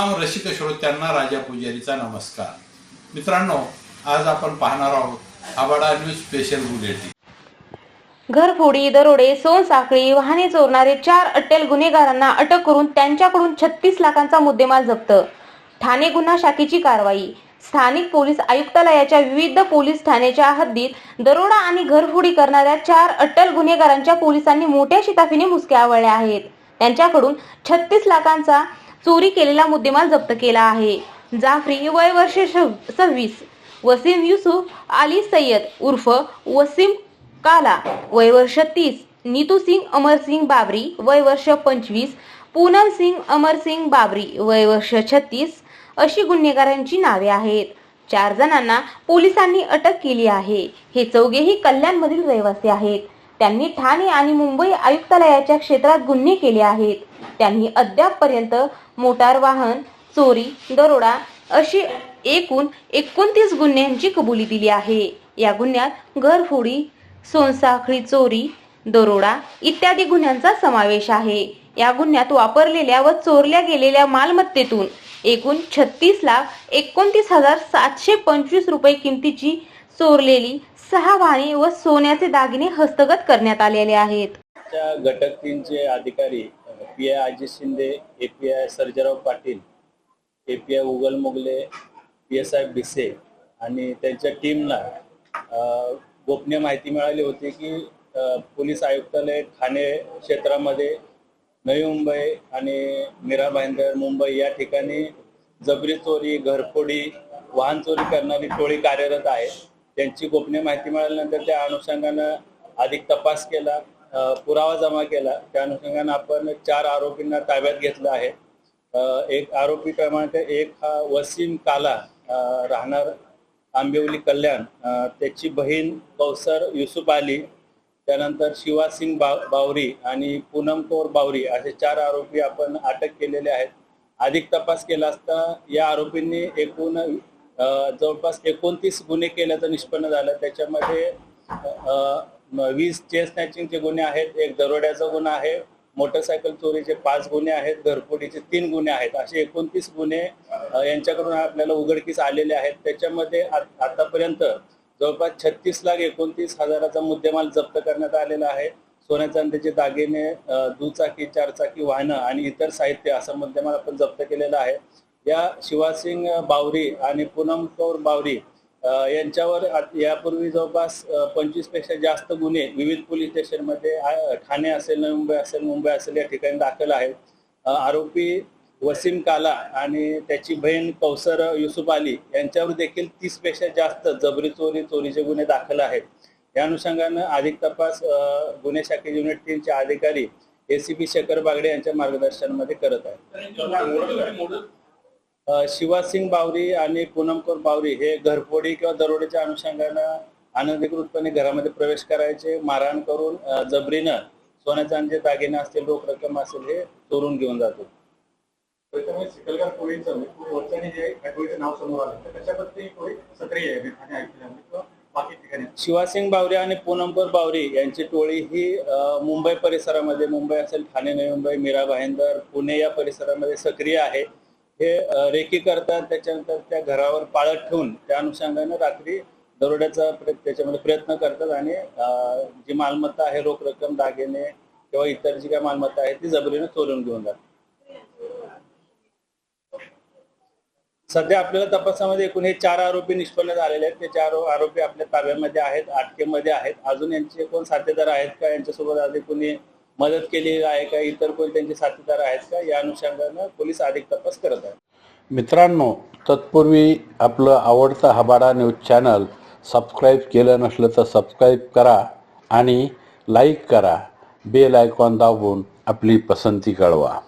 रसिक श्रोत्यांना राजा पुजारीचा नमस्कार. मित्रांनो आज आपण पाहणार आहोत आबाडा न्यूज स्पेशल बुलेटिन. घरफोडी दरोडे सोनसाखळी वाहने चोरणारे चार अट्टेल गुन्हेगारांना अटक करून त्यांच्याकडून छत्तीस लाखांचा मुद्देमाल जप्त. ठाणे गुन्हा शाखेची कारवाई. स्थानिक पोलीस आयुक्तालयाच्या विविध पोलीस ठाण्याच्या हद्दीत दरोडा आणि घरफोडी करणाऱ्या चार अट्टल गुन्हेगारांच्या पोलिसांनी मोठ्या शिताफीने मुसक्या आवळल्या आहेत. त्यांच्याकडून छत्तीस लाखांचा चोरी केलेला मुद्देमाल जप्त केला आहे. जाफरी वय वर्ष सव्वीस. वसीम युसुफ अली सय्यद उर्फ वसीम काला वय वर्ष तीस. नीतू सिंग अमर सिंग बाबरी वय वर्ष पंचवीस. पूनम सिंग अमर सिंग बाबरी वय वर्ष छत्तीस. अशी गुन्हेगारांची नावे आहेत. चार जणांना पोलिसांनी अटक केली आहे. हे चौघेही कल्याणमधील रहिवासी आहेत. त्यांनी ठाणे आणि मुंबई आयुक्तालयाच्या क्षेत्रात गुन्हे केले आहेत. त्यांनी अद्यापपर्यंत मोटार वाहन चोरी दरोडा अशी एकूण एकोणतीस गुन्ह्यांची कबुली दिली आहे. या गुन्ह्यात घरफोडी सोनसाखळी चोरी दरोडा इत्यादी गुन्ह्यांचा समावेश आहे. या गुन्ह्यात वापरलेल्या व चोरल्या गेलेल्या मालमत्तेतून एकूण छत्तीस लाख एकोणतीस हजार सातशे पंचवीस रुपये किमतीची चोरलेली सहा वाहने व सोन्याचे दागिने हस्तगत करण्यात आलेले आहेत. घटक तीनचे अधिकारी P I Ajit Shinde A P I Patil A P I Ugale Mogale P S I Bhise आणि त्यांच्या टीमला गोपनीय माहिती मिळाली होती की पोलीस आयुक्तालय ठाणे क्षेत्रामध्ये नवी मुंबई आणि मीरा भाईंदर मुंबई या ठिकाणी जबरी चोरी घरफोडी वाहन चोरी करणारी टोळी कार्यरत आहे त्यांची गोपनीय माहिती मिळाल्यानंतर त्या अनुषंगानं अधिक तपास केला पुरावा जमा केला. त्या अनुषंगानं आपण चार आरोपींना ताब्यात घेतलं आहे. एक आरोपी क्रमांक एक हा वसीम काला राहणार आंबिवली कल्याण. त्याची बहीण कौसर युसुफ अली त्यानंतर शिवासिंग बा बावरी आणि पूनम कौर बावरी असे चार आरोपी आपण अटक केलेले आहेत. अधिक तपास केला असता या आरोपींनी एकूण जवळपास एकोणतीस गुन्हे केल्याचं निष्पन्न झालं. त्याच्यामध्ये वीस चेन स्नॅचिंगचे गुन्हे आहेत एक दरोड्याचा गुन्हा आहे मोटरसायकल चोरीचे पाच गुन्हे आहेत घरफोडीचे तीन गुन्हे आहेत. असे एकोणतीस गुन्हे यांच्याकडून आपल्याला उघडकीस आलेले आहेत. त्याच्यामध्ये आतापर्यंत जवळपास छत्तीस लाख एकोणतीस हजाराचा मुद्देमाल जप्त करण्यात आलेला आहे. सोन्या चांदीचे दागिने दुचाकी चारचाकी वाहनं आणि इतर साहित्य असा मुद्देमाल आपण जप्त केलेला आहे. या शिवासिंग बावरी आणि पूनम कौर बावरी यांच्यावर यापूर्वी जवळपास पंचवीसपेक्षा जास्त गुन्हे विविध पोलीस स्टेशनमध्ये ठाणे असेल नवी मुंबई असेल मुंबई असेल या ठिकाणी दाखल आहेत. आरोपी वसीम काला आणि त्याची बहीण कौसर युसुफ अली यांच्यावर देखील तीसपेक्षा जास्त जबरी चोरी चोरीचे गुन्हे दाखल आहेत. या अनुषंगानं अधिक तपास गुन्हे शाखे युनिट तीनचे अधिकारी एसीपी शेखर बागडे यांच्या मार्गदर्शनामध्ये करत आहेत. शिवासिंग बावरी आणि पूनमकौर बावरी हे घरफोडी किंवा दरोडेच्या अनुषंगानं अनधिकृतपणे घरामध्ये प्रवेश करायचे मारहाण करून जबरीनं सोन्या चांदीचे दागिने असतील रोख रक्कम असेल हे चोरून घेऊन जातो. जे ही ठिकाणी. शिवासिंग बावरी आणि पूनमकर बावरी यांची टोळी ही मुंबई परिसरामध्ये मुंबई असेल ठाणे नवी मुंबई मीरा भाईंदर पुणे या परिसरामध्ये सक्रिय आहे. हे रेकी करतात त्याच्यानंतर त्या घरावर पाळत ठेवून त्या अनुषंगाने रात्री दरोड्याचा त्याच्यामध्ये प्रयत्न करतात आणि जी मालमत्ता आहे रोख रक्कम दागिने किंवा इतर जी काय मालमत्ता आहे ती जबरीने चोरून घेऊन जातात. सध्या आपल्याला तपासामध्ये एकूण हे चार आरोपी निष्पन्न झालेले आहेत. ते चार आरोपी आपल्या ताब्यामध्ये आहेत अटकेमध्ये आहेत. अजून यांचे कोण साथीदार आहेत का? यांच्यासोबत आधी कोणी मदत केलेली आहे का इतर कोणी त्यांचे साथीदार आहेत का या अनुषंगानं पोलीस अधिक तपास करत आहेत. मित्रांनो तत्पूर्वी आपलं आवडतं हबाडा न्यूज चॅनल सबस्क्राईब केलं नसलं तर सबस्क्राईब करा आणि लाईक करा. बेल आयकॉन दाबून आपली पसंती कळवा.